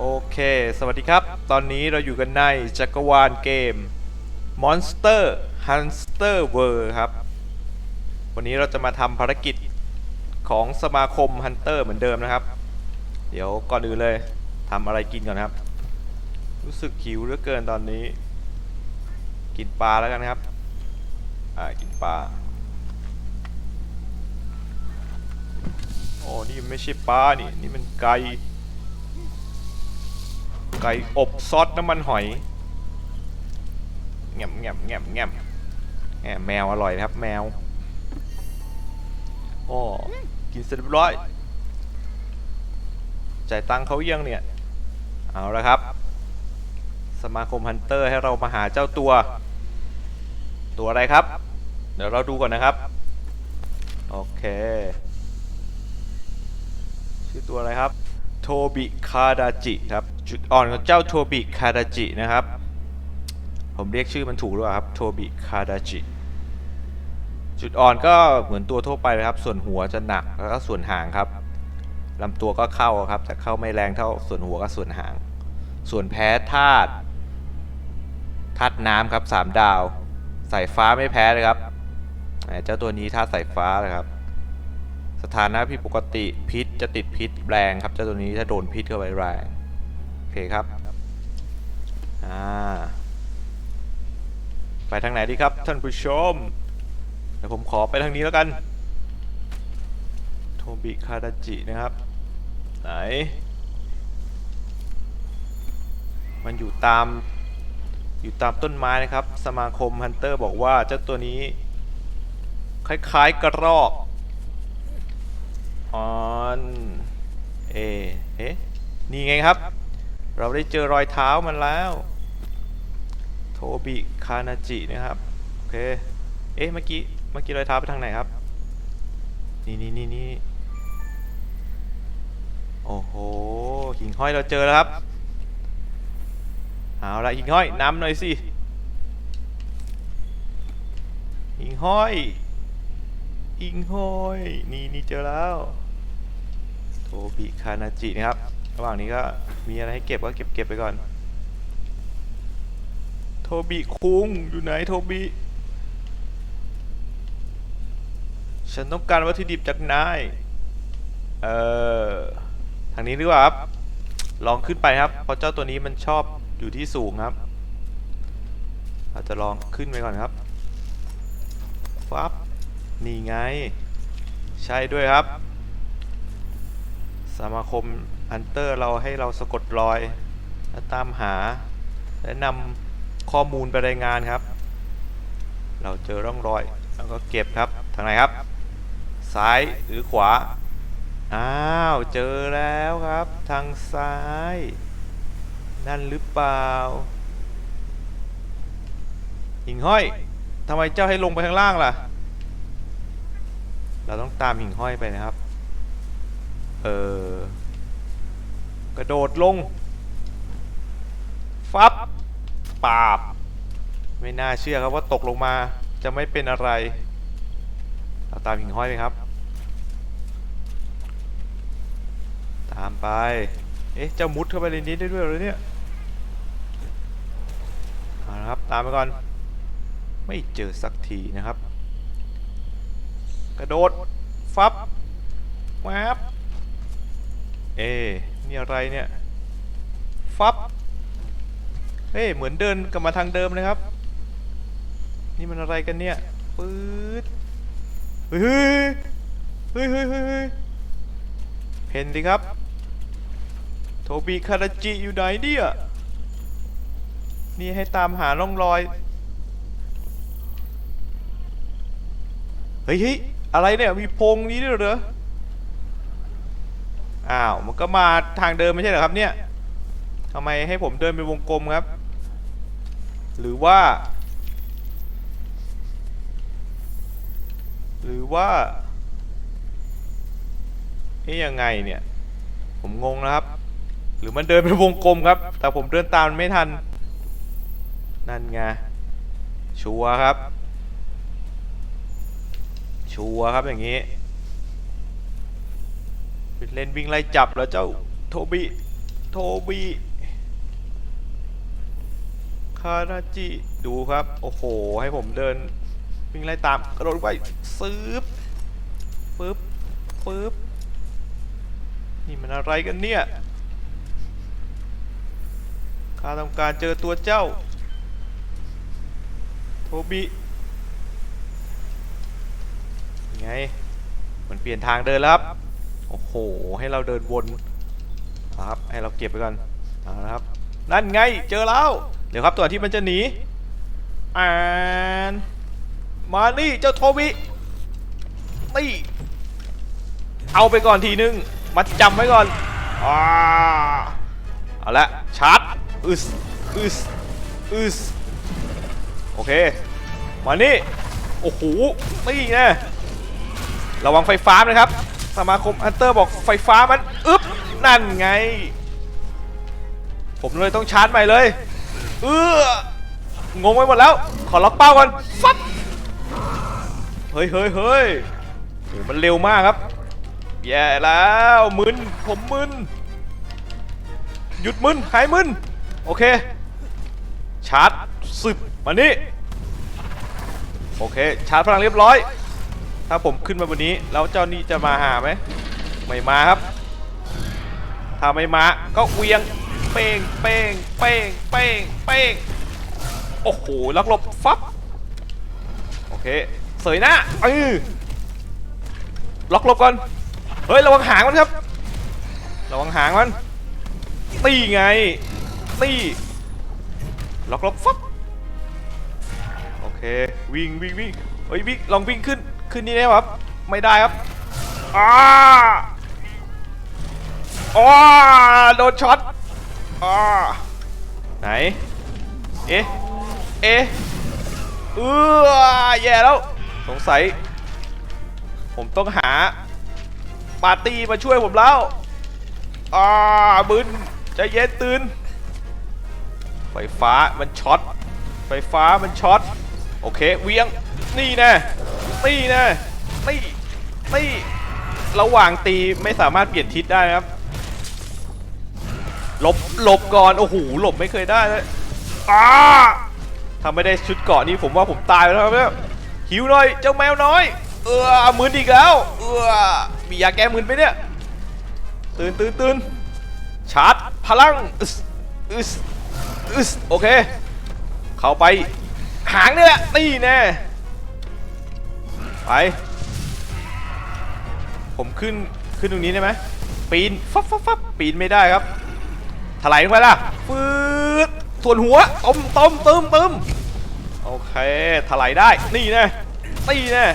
โอเค สวัสดีครับ ตอนนี้เราอยู่กันในจักรวาลเกม Monster Hunter World ครับ วันนี้เราจะมาทำภารกิจของสมาคมฮันเตอร์เหมือนเดิมนะครับ เดี๋ยวก่อนอื่นเลยทำอะไรกินก่อนครับ รู้สึกหิวเหลือเกินตอนนี้ กินปลาแล้วกันครับ อ่า กินปลา โอ้ นี่ไม่ใช่ปลานี่ นี่มันไก่ ไก่อบซอสน้ำมันหอยแงมแงมแงมแงมแงมแมวอร่อยนะครับ แมวโอ้กินเสร็จเรียบร้อย จ่ายตังค์เขายังเนี่ย เอาละครับ สมาคมฮันเตอร์ให้เรามาหาเจ้าตัว ตัวอะไรครับ เดี๋ยวเราดูก่อนนะครับ โอเค ชื่อตัวอะไรครับ โทบิคาดาจิครับ จุดอ่อนของเจ้าโทบิคาดาจินะครับ ผมเรียกชื่อมันถูกหรือเปล่าครับโทบิคาดาจิจุดอ่อนก็เหมือนตัวทั่วไปเลยครับ ส่วนหัวจะหนักแล้วก็ส่วนหางครับลำตัวก็เข้าครับ แต่เข้าไม่แรงเท่าส่วนหัวกับส่วนหาง ส่วนแพ้ธาตุธาตุน้ำครับสามดาว สายฟ้าไม่แพ้เลยครับเจ้าตัวนี้ธาตุสายฟ้าเลยครับ สถานะผิดปกติพิษจะติดพิษแรงครับเจ้าตัวนี้ถ้าโดนพิษเข้าไปแรงโอเคครับอ่าไปทางไหนดีครับท่านผู้ชมเดี๋ยวผมขอไปทางนี้แล้วกันโทบิคาดาจินะครับ ไหน มันอยู่ตามอยู่ตามต้นไม้นะครับ สมาคมฮันเตอร์บอกว่าเจ้าตัวนี้ คล้ายๆกระรอก ออนเอเอ๊ะนี่ไงครับ เราได้เจอรอยเท้ามันแล้ว โทบิคานาจินะครับ โอเค เอ๊ะ เมื่อกี้ เมื่อกี้รอยเท้าไปทางไหนครับ นี่นี่นี่นี่โอ้โห หิ่งห้อยเราเจอแล้วครับ เอาละหิ่งห้อยน้ำหน่อยสิ หิ่งห้อยหิ่งห้อย นี่นี่เจอแล้ว บิคานาจินะครับ ระหว่างนี้ก็มีอะไรให้เก็บก็เก็บเก็บไปก่อน โทบิคุงอยู่ไหนโทบิ ฉันต้องการวัตถุดิบจากนาย เอ่อ ทางนี้ดีกว่าครับ ลองขึ้นไปครับ เพราะเจ้าตัวนี้มันชอบอยู่ที่สูงครับเราจะลองขึ้นไปก่อนครับฟับนี่ไง ใช่ด้วยครับ สมาคมฮันเตอร์เราให้เราสะกดรอย และตามหา และนำข้อมูลไปรายงานครับ เราเจอร่องรอยแล้วก็เก็บครับ ทางไหนครับ ซ้ายหรือขวา อ้าว เจอแล้วครับ ทางซ้าย นั่นหรือเปล่าหิ่งห้อยทำไมเจ้าให้ลงไปข้างล่างล่ะ เราต้องตามหิ่งห้อยไปนะครับ ออ กระโดดลง ฟับปาบ ไม่น่าเชื่อครับว่าตกลงมาจะไม่เป็นอะไรเราตามหิ่งห้อยไปครับ ตามไป เอ๊ะเจ้ามุดเข้าไปในนี้ได้ด้วยหรือเนี่ยเอาละครับ ตามไปก่อน ไม่เจอสักทีนะครับ กระโดด ฟับแวบ เอ๊ะนี่อะไรเนี่ย ฟับ เฮ้ย เหมือนเดินกลับมาทางเดิมเลยครับ นี่มันอะไรกันเนี่ย ปื๊ด เฮ้ย เฮ้ยเฮ้ยเฮ้ยเห็นดิครับ โทบิคาราจิอยู่ไหนเนี่ย นี่ให้ตามหาร่องรอย เฮ้ยเฮ้ยอะไรเนี่ย มีโพงนี้ด้วยเหรอ อ้าวมันก็มาทางเดิมไม่ใช่เหรอครับเนี่ยทำไมให้ผมเดินเป็นวงกลมครับ หรือว่า หรือว่าเอ๊ยยังไงเนี่ย ผมงงนะครับ หรือมันเดินเป็นวงกลมครับ แต่ผมเดินตามมันไม่ทัน นั่นไง ชัวครับ ชัวครับอย่างนี้ ป็นเล่นวิ่งไล่จับแล้วเจ้าโทบิโทบิคาราจิดูครับ โอ้โห ให้ผมเดิน วิ่งไล่ตามกระโดดไปซื้บปึ๊บปึ๊บนี่มันอะไรกันเนี่ยข้าต้องการเจอตัวเจ้า โทบิไง มันเปลี่ยนทางเดินแล้วครับ ให้เราเดินวนครับให้เราเก็บไปก่อนเอาละครับ นั่นไงเจอแล้ว เดี๋ยวครับตัวที่มันจะหนีอ่านมานี่เจ้าโทบินี่เอาไปก่อนทีนึงมัดจำไว้ก่อนอาเอาละชาร์จอึสอึสอึสโอเค มานี่ โอ้โหนี่ไงระวังไฟฟ้านะครับ สมาคมฮันเตอร์บอกไฟฟ้ามันอึ๊บนั่นไง ผมเลยต้องชาร์จใหม่เลยเอองงไปหมดแล้ว ขอล็อกเป้าก่อนฟัดเฮ้ยเฮ้ยเฮ้ยมันเร็วมากครับ แย่แล้วมึนผมมึนหยุดมึนหายมึนโอเค ชาร์จสึบมานี่โอเค ชาร์จพลังเรียบร้อย ถ้าผมขึ้นมาบนนี้ แล้วเจ้านี่จะมาหาไหมไม่มาครับ ถ้าไม่มาก็เวียงเป้งเป้งเป้งเป้งเป้งโอ้โหลักลบฟับโอเคเสยหน้าเออล็อกลบก่อนเฮ้ยระวังหางมันครับระวังหางมันตีไงตีล็อกลบฟับโอเควิ่งวิ่งวิ่งเฮ้ยวิ่งลองวิ่งขึ้น ขึ้นนี่ได้ครับ ไม่ได้ครับอ้าอ้าโดนช็อตอ้าไหน เอ๊ะ เอ๊ะเออแย่แล้ว สงสัย ผมต้องหา ปาร์ตี้มาช่วยผมแล้วอ่าบึนใจเย็นตื่น ไฟฟ้ามันช็อต ไฟฟ้ามันช็อต โอเค เวียง นี่แน่ นี่แน่นี่นี่ระหว่างตีไม่สามารถเปลี่ยนทิศได้นะครับหลบหลบก่อนโอ้โหหลบไม่เคยได้เลยอ้าถ้าไม่ได้ชุดเกาะนี้ผมว่าผมตายแล้วครับเนี่ยหิวหน่อยเจ้าแมวน้อย เออมึนอีกแล้วเออมียาแก้มึนไหมเนี่ยตื่นตื่นตื่นชาร์จพลังอึสอึสอึสโอเค เข้าไปหางเนี่ยแหละนี่แน่ ไป ผมขึ้นขึ้นตรงนี้ได้ไหมปีนฟับฟับฟับปีนไม่ได้ครับถลายลงไปล่ะฟืดส่วนหัวต้มต้มตึมตึมโอเคถลายได้นี่แน่นี่แน่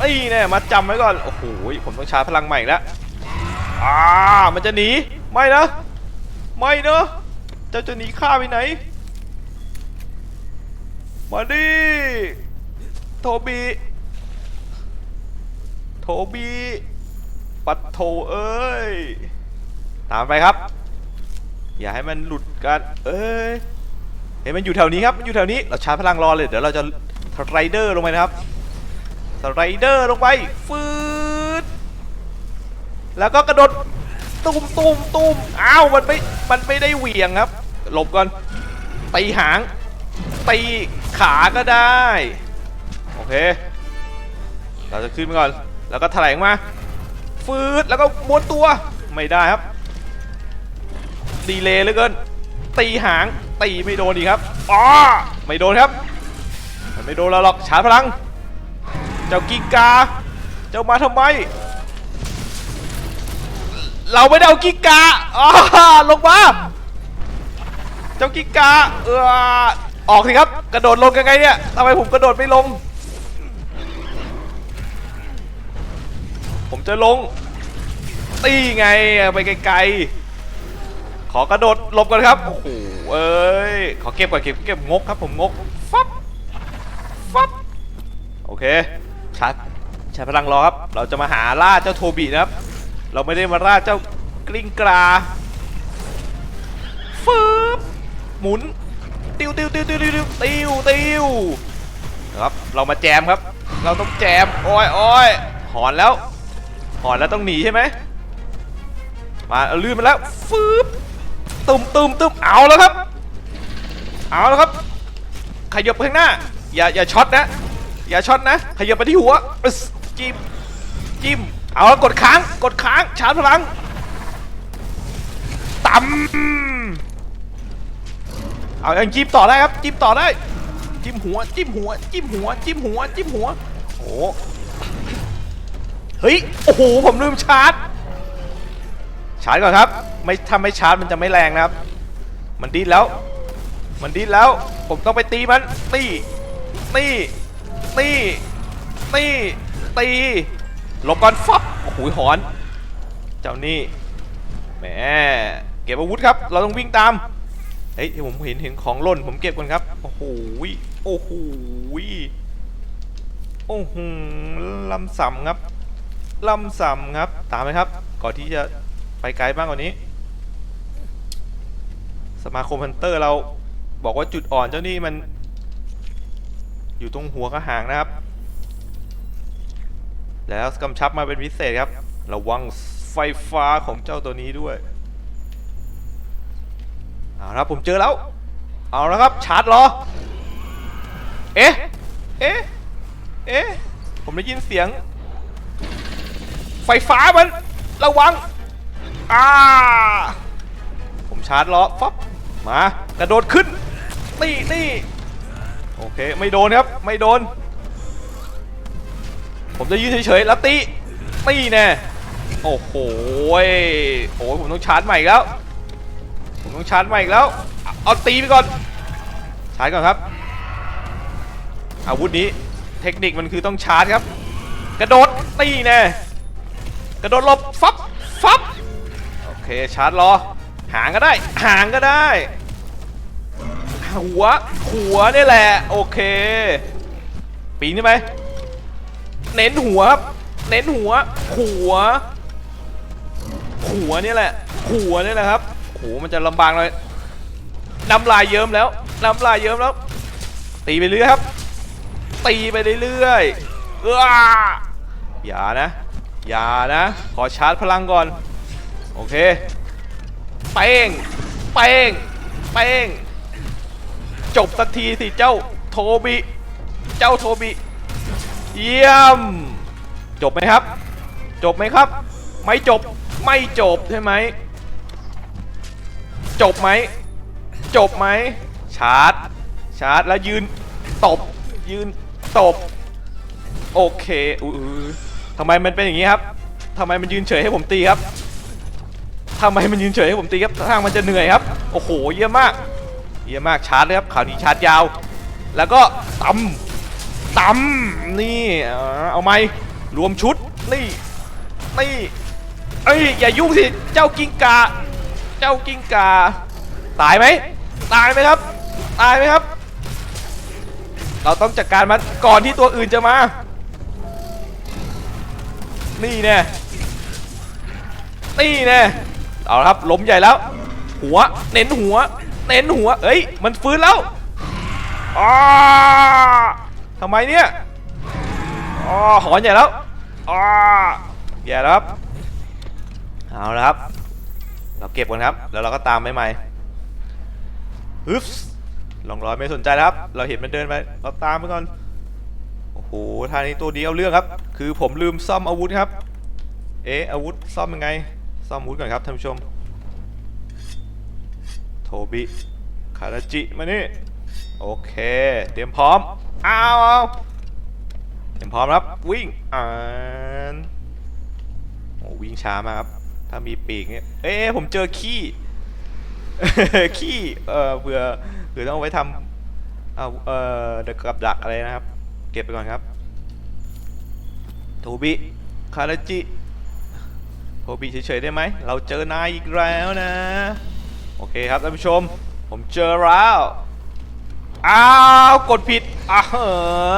นี่แน่มาจำไว้ก่อนโอ้โหผมต้องชาร์จพลังใหม่แล้วอ่ามันจะหนีไม่นะไม่เนอะเจ้าจะหนีข้าไปไหน มาดิโทบี บีปัดโทเอ้ย ตามไปครับ อย่าให้มันหลุดกันเอ้ยเห็นมันอยู่แถวนี้ครับมันอยู่แถวนี้เราชาร์จพลังรอเลย เดี๋ยวเราจะสไลเดอร์ลงไปนะครับสไลเดอร์ลงไปฟืดแล้วก็กระโดดตุ้มตุ้มตุ้มอ้าวมันไม่มันไม่ได้เหวี่ยงครับ หลบก่อนตีหางตีขาก็ได้ โอเค เราจะขึ้นไปก่อน แล้วก็ถลงมาฟืดแล้วก็ม้วนตัวไม่ได้ครับ ดีเลยเหลือเกิน ตีหางตีไม่โดนอีครับอ๋อไม่โดนครับ มันไม่โดนเราหรอกชาร์จพลัง เจ้ากิกา เจ้ามาทำไม เราไม่ได้เอากิกาอ๋อลงมาเจ้ากิกาเออออกสิครับ กระโดดลงยังไงเนี่ยทำไมผมกระโดดไม่ลง จะลง ตีไงไปไกลๆ ขอกระโดดหลบก่อนครับ โอ้โหเอ้ย ขอเก็บก่อนเก็บเก็บงกครับผมงก ฟับ ฟับ โอเคชาร์จใช้พลังรอครับ เราจะมาหาล่าเจ้าโทบีนะครับ เราไม่ได้มาล่าเจ้ากลิ้งกลาฟืบหมุน ติวติวติวติวติวติวติวครับ เรามาแจมครับ เราต้องแจม โอ้ยโอ้ยหอนแล้ว หอนแล้วต้องหนีใช่ไหมมาลื่นมาแล้วฟืบตุ่มตุ่มตุ่มเอาแล้วครับ เอาแล้วครับ ขยับไปข้างหน้า อย่าอย่าช็อตนะ อย่าช็อตนะ ขยับไปที่หัวจิ้มจิ้มเอาแล้วกดค้างกดค้างชาร์จพลังต่ำเอายังจิ้มต่อได้ครับจิ้มต่อได้ จิ้มหัวจิ้มหัวจิ้มหัวจิ้มหัวจิ้มหัวโอ้ เฮ้ย โอ้โห ผมลืมชาร์จ ชาร์จก่อนครับ ไม่ถ้าไม่ชาร์จมันจะไม่แรงนะครับ มันดิ้นแล้ว มันดิ้นแล้ว ผมต้องไปตีมัน ตี ตี ตี ตี ตี หลบก่อนฟับโอ้โหหอน เจ้านี่ แหม เก็บอาวุธครับ เราต้องวิ่งตาม เฮ้ยผมเห็นเห็นของล่น ผมเก็บก่อนครับ โอ้โห โอ้โห โอ้โหลำสำครับ ลำส่ำครับตามไหมครับ ก่อนที่จะไปไกลบ้างกว่านี้ สมาคมฮันเตอร์เราบอกว่าจุดอ่อนเจ้านี่มัน อยู่ตรงหัวกระหางนะครับ แล้วกำชับมาเป็นพิเศษครับ ระวังไฟฟ้าของเจ้าตัวนี้ด้วยเอาละครับผมเจอแล้ว เอาละครับชาร์จรอ เอ๊ะ เอ๊ะ เอ๊ะ ผมได้ยินเสียง ไฟฟ้ามัน ระวังอ่าผมชาร์จล้อฟับมากระโดดขึ้นนี่นี่โอเคไม่โดนครับไม่โดน ผมจะยืนเฉยๆแล้วตีตีแน่โอ้โหโอ้ยผมต้องชาร์จใหม่อีกแล้ว ผมต้องชาร์จใหม่อีกแล้ว เอาตีไปก่อนชาร์จก่อนครับ อาวุธนี้เทคนิคมันคือต้องชาร์จครับ กระโดดตีแน่ กระโดดหลบฟับฟับโอเคชาร์จรอหางก็ได้ หางก็ได้ หัว หัวนี่แหละ โอเค ปีนได้ไหมเน้นหัวครับ เน้นหัว หัว หัวนี่แหละ หัวนี่แหละครับโอ้โหมันจะลำบากเลยน้ำลายเยิ้มแล้วน้ำลายเยิ้มแล้ว ตีไปเรื่อยครับ ตีไปเรื่อยๆเอออย่านะ อย่านะ ขอชาร์จพลังก่อน โอเค เป้ง เป้ง เป้ง จบสักทีสิเจ้าโทบิ เจ้าโทบิ เยี่ยม จบไหมครับ จบไหมครับ ไม่จบ ไม่จบใช่ไหม จบไหม จบไหม ชาร์จ ชาร์จแล้วยืนตบ ยืนตบ โอเคอุ้ ทำไมมันเป็นอย่างนี้ครับทำไมมันยืนเฉยให้ผมตีครับทำไมมันยืนเฉยให้ผมตีครับทางมันจะเหนื่อยครับ โอ้โห เยี่ยมาก เยี่ยมากชาร์จเลยครับคราวนี้ชาร์จยาว แล้วก็ตำตำนี่เอาเอาไหมรวมชุด นี่ นี่ เอ้ย อย่ายุ่งสิ เจ้ากิ้งกา เจ้ากิ้งกา ตายไหม ตายไหมครับ ตายไหมครับ เราต้องจัดการมันก่อนที่ตัวอื่นจะมา นี่แน่นี่แน่เอาละครับล้มใหญ่แล้ว หัวเน้นหัว เน้นหัวเอ้ย มันฟื้นแล้วอ้าทำไมเนี่ยอ๋อหอนใหญ่แล้วอ้าแย่แล้วครับเอาละครับ เราเก็บก่อนครับ แล้วเราก็ตามไปใหม่ฮึบลองรอยไม่สนใจครับ เราเห็นมันเดินไปเราตามไปก่อน โอ้โหท่านี้ตัวนี้เอาเรื่องครับ คือผมลืมซ่อมอาวุธครับ เอ๊ะอาวุธซ่อมยังไง ซ่อมอาวุธก่อนครับท่านผู้ชม โทบิคาราจิมานี่ โอเค เตรียมพร้อมเอาเอาเตรียมพร้อมครับ วิ่งอ่านโอ้วิ่งช้ามากครับ ถ้ามีปีกเนี่ย เอ๊ะผมเจอขี้ขี้ เออเผื่อเผื่อต้องเอาไว้ทำเอาเออกับดักอะไรนะครับ เก็บไปก่อนครับโทบิคาราจิโทบิเฉยๆได้ไหม เราเจอนายอีกแล้วนะ โอเคครับท่านผู้ชม ผมเจอแล้วอ้าวกดผิดอ้าเอ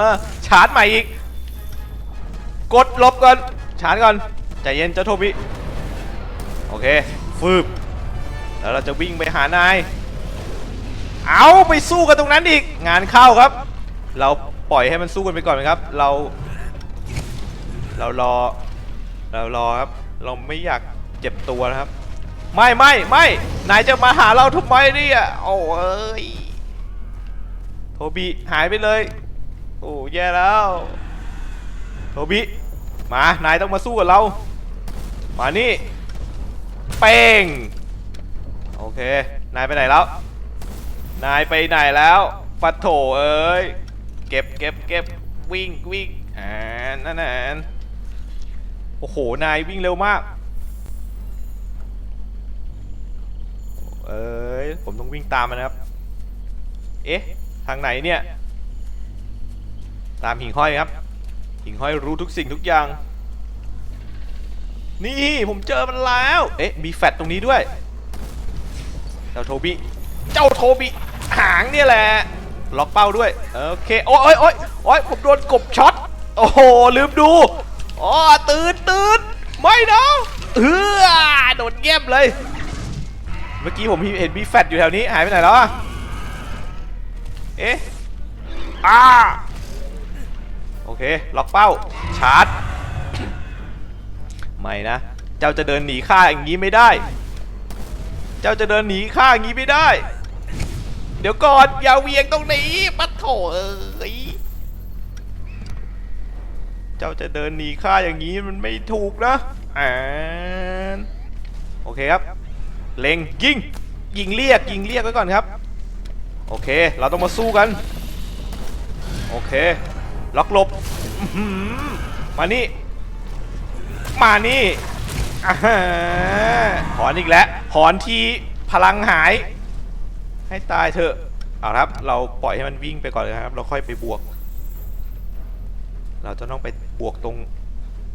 อชาร์จใหม่อีก กดลบก่อนชาร์จก่อนใจเย็นเจ้าโทบิโอเคฟืบแล้วเราจะวิ่งไปหานาย เอาไปสู้กันตรงนั้นอีก งานเข้าครับ เรา ปล่อยให้มันสู้กันไปก่อนไหมครับ เรา เรารอ เรารอครับ เราไม่อยากเจ็บตัวนะครับ ไม่ไม่ไม่นายจะมาหาเราทำไมเนี่ยโอ้เอ้ยโทบีหายไปเลย โอ้แย่แล้วโทบิมานายต้องมาสู้กับเรา มานี่เป้งโอเค นายไปไหนแล้ว นายไปไหนแล้วปัดโถเอ้ย เก็บเก็บเก็บวิ่งวิ่งอ่านั่นน่ะโอ้โห นายวิ่งเร็วมาก เอ้ย ผมต้องวิ่งตามมันนะครับ เอ๊ะ ทางไหนเนี่ย ตามหิ่งห้อยครับ หิ่งห้อยรู้ทุกสิ่งทุกอย่าง นี่ผมเจอมันแล้ว เอ๊ะ มีแฟตตรงนี้ด้วย เจ้าโทบิเจ้าโทบิหางเนี่ยแหละ ล็อกเป้าด้วย โอเค โอ้ยโอ้ยโอ้ยผมโดนกบช็อต โอ้โห ลืมดูอ๋อตื่นตื่นไม่นะเออโดนเงียบเลย เมื่อกี้ผมเห็นมีแฟตอยู่แถวนี้ หายไปไหนแล้วเอ๊ะอ่าโอเค ล็อกเป้า ชาร์จ ไม่นะ เจ้าจะเดินหนีข้าอย่างนี้ไม่ได้ เจ้าจะเดินหนีข้าอย่างนี้ไม่ได้ เดี๋ยวก่อนอย่าเวียงตรงนี้ปัดโถเอ้ยเจ้าจะเดินหนีข้าอย่างนี้มันไม่ถูกนะอ่านโอเคครับ เล็งยิงยิงเรียกยิงเรียกไว้ก่อนครับ โอเค เราต้องมาสู้กัน โอเค ล็อกหลบอื้อหือมานี่ มานี่หอนอีกแล้วหอนที่พลังหาย ให้ตายเถอะเอาครับ เราปล่อยให้มันวิ่งไปก่อนเลยครับ เราค่อยไปบวก เราจะต้องไปบวกตรง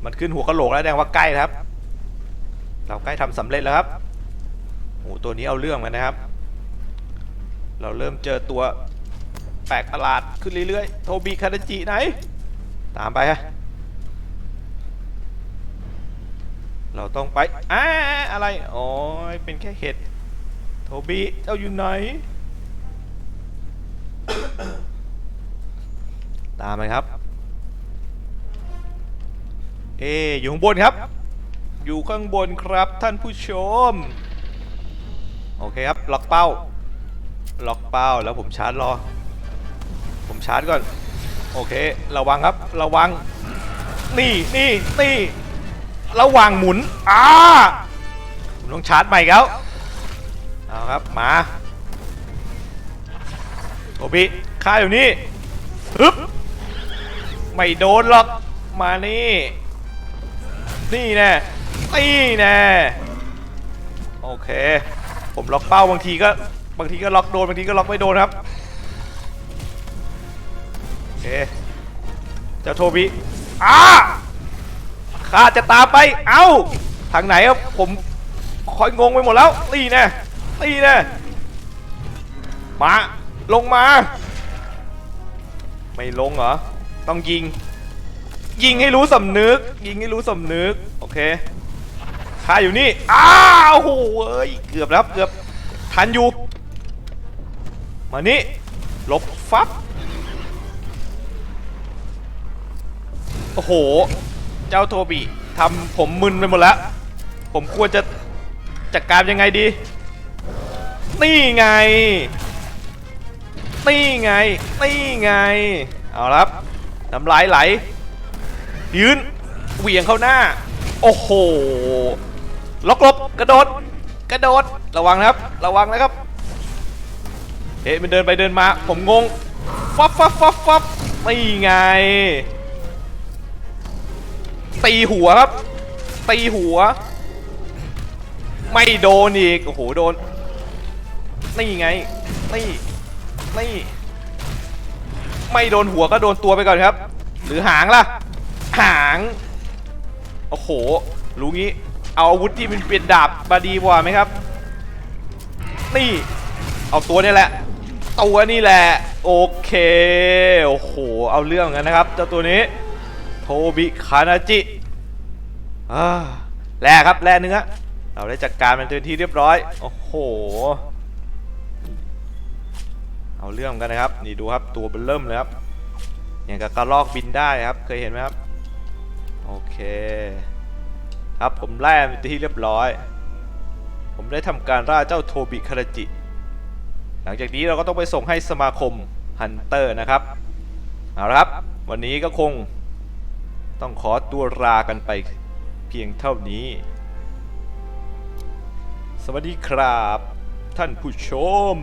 มันขึ้นหัวกะโหลกแล้วแสดงว่าใกล้ครับ เราใกล้ทำสำเร็จแล้วครับโอ้โหตัวนี้เอาเรื่องมันนะครับ เราเริ่มเจอตัวแปลกประหลาดขึ้นเรื่อยๆ โทบีคาดจิไหน ตามไปฮะ เราต้องไปอ้าอะไร อ๋อ เป็นแค่เห็ด โทบีเจ้าอยู่ไหน ตามไปครับ เออยู่ข้างบนครับ อยู่ข้างบนครับท่านผู้ชม โอเคครับ ล็อกเป้า ล็อกเป้าแล้วผมชาร์จรอ ผมชาร์จก่อน โอเค ระวังครับ ระวัง นี่นี่นี่ระวังหมุน อ่าผมต้องชาร์จใหม่แล้ว เอาครับ มาโอบิค่าอยู่นี่ฮึบไม่โดนหรอก มานี่ นี่แน่นี่แน่โอเค ผมล็อกเป้าบางทีก็บางทีก็ล็อกโดน บางทีก็ล็อกไม่โดนครับโอเคเจ้าโทบิอ้าข้าจะตามไป เอ้า ทางไหนครับ ผมคอยงงไปหมดแล้วนี่แน่ นี่แน่มาลงมา ไม่ลงเหรอ ต้องยิง ยิงให้รู้สำนึก ยิงให้รู้สำนึก โอเคข้าอยู่นี่ อ้าวโอ้โหเอ้ย เกือบแล้วเกือบ ทันอยู่ มานี่ลบฟับ โอ้โห เจ้าโทบิทำผมมึนไปหมดแล้ว ผมควรจะจัดการยังไงดี นี่ไง นี่ไง นี่ไง เอาละครับน้ำลายไหล ยืนเหวี่ยงเข้าหน้า โอ้โห ล็อกลบกระโดด กระโดด ระวังนะครับ ระวังนะครับ เอ๊ะมันเดินไปเดินมา ผมงง ฟับฟับฟับฟับนี่ไง ตีหัวครับ ตีหัว ไม่โดนอีก โอ้โห โดน นี่ไง นี่ นี่ ไม่โดนหัวก็โดนตัวไปก่อนครับ หรือหางล่ะ หาง โอ้โห รู้งี้ เอาอาวุธที่มันเป็นดาบมาดีกว่าไหมครับ นี่ เอาตัวนี่แหละ ตัวนี่แหละ โอเค โอ้โห เอาเรื่องกันนะครับเจ้าตัวนี้ โทบิคานาจิอ่าแร่ครับแร่เนื้อเราได้จัดการมันเต็มที่เรียบร้อย โอ้โห เอาเรื่องกันนะครับ นี่ดูครับตัวเบนเริ่มเลยครับอย่างกับกระลอกบินได้ครับ เคยเห็นไหมครับ โอเค ครับผมแล่เป็นที่เรียบร้อย ผมได้ทำการล่าเจ้าโทบิคาราจิ หลังจากนี้เราก็ต้องไปส่งให้สมาคมฮันเตอร์นะครับ เอาละครับ วันนี้ก็คงต้องขอตัวลากันไปเพียงเท่านี้ สวัสดีครับ ท่านผู้ชม